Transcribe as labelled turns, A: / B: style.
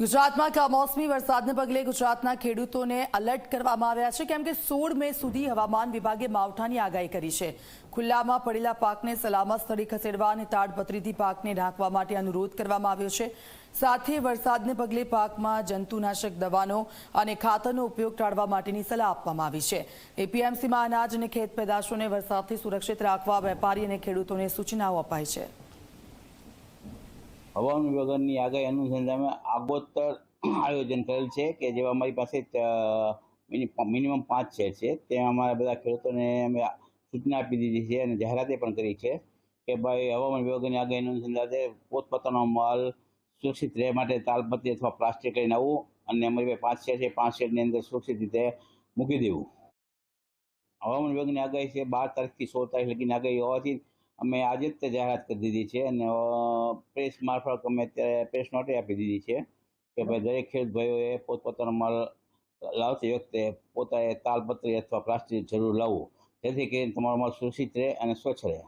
A: ગુજરાતમાં કમોસમી વરસાદને પગલે ગુજરાતના ખેડૂતોને એલર્ટ કરવામાં આવ્યા છે કેમ કે સોળ મે સુધી હવામાન વિભાગે માવઠાની આગાહી કરી છે. ખુલ્લામાં પડેલા પાકને સલામત સ્થળે ખસેડવા અને તાડપત્રીથી પાકને ઢાંકવા માટે અનુરોધ કરવામાં આવ્યો છે. સાથે વરસાદને પગલે પાકમાં જંતુનાશક દવાનો અને ખાતરનો ઉપયોગ ટાળવા માટેની સલાહ આપવામાં આવી છે. એપીએમસીમાં અનાજ અને ખેત પેદાશોને વરસાદથી સુરક્ષિત રાખવા વેપારી અને ખેડૂતોને સૂચનાઓ અપાઈ છે.
B: હવામાન વિભાગની આગાહી અનુસંધાને આગોતર આયોજન કરેલ છે કે જેવા અમારી પાસે મિનિમમ પાંચ શેર છે. ત્યાં અમારા બધા ખેડૂતોને અમે સૂચના આપી દીધી છે અને જાહેરાતે પણ કરી છે કે ભાઈ હવામાન વિભાગની આગાહી અનુસંધાને પોતપોતાનો માલ સુરક્ષિત રહે માટે તાલપત્રી અથવા પ્લાસ્ટિક લઈને આવવું અને અમારી પાસે પાંચ શેર છે. પાંચ શેરની અંદર સુરક્ષિત રીતે મૂકી દેવું. હવામાન વિભાગની આગાહી છે બાર તારીખથી સોળ તારીખ લગીની આગાહી હોવાથી અમે આજે જ જાહેરાત કરી દીધી છે અને પ્રેસ મારફત અમે અત્યારે પ્રેસ નોટે આપી દીધી છે કે ભાઈ દરેક ખેડૂત ભાઈઓએ પોતપોતાનો માલ લાવતી વખતે પોતાએ તાલપત્રી અથવા પ્લાસ્ટિક જરૂર લાવવું, જેથી કરીને તમારો માલ સુરક્ષિત રહે અને સ્વચ્છ રહે.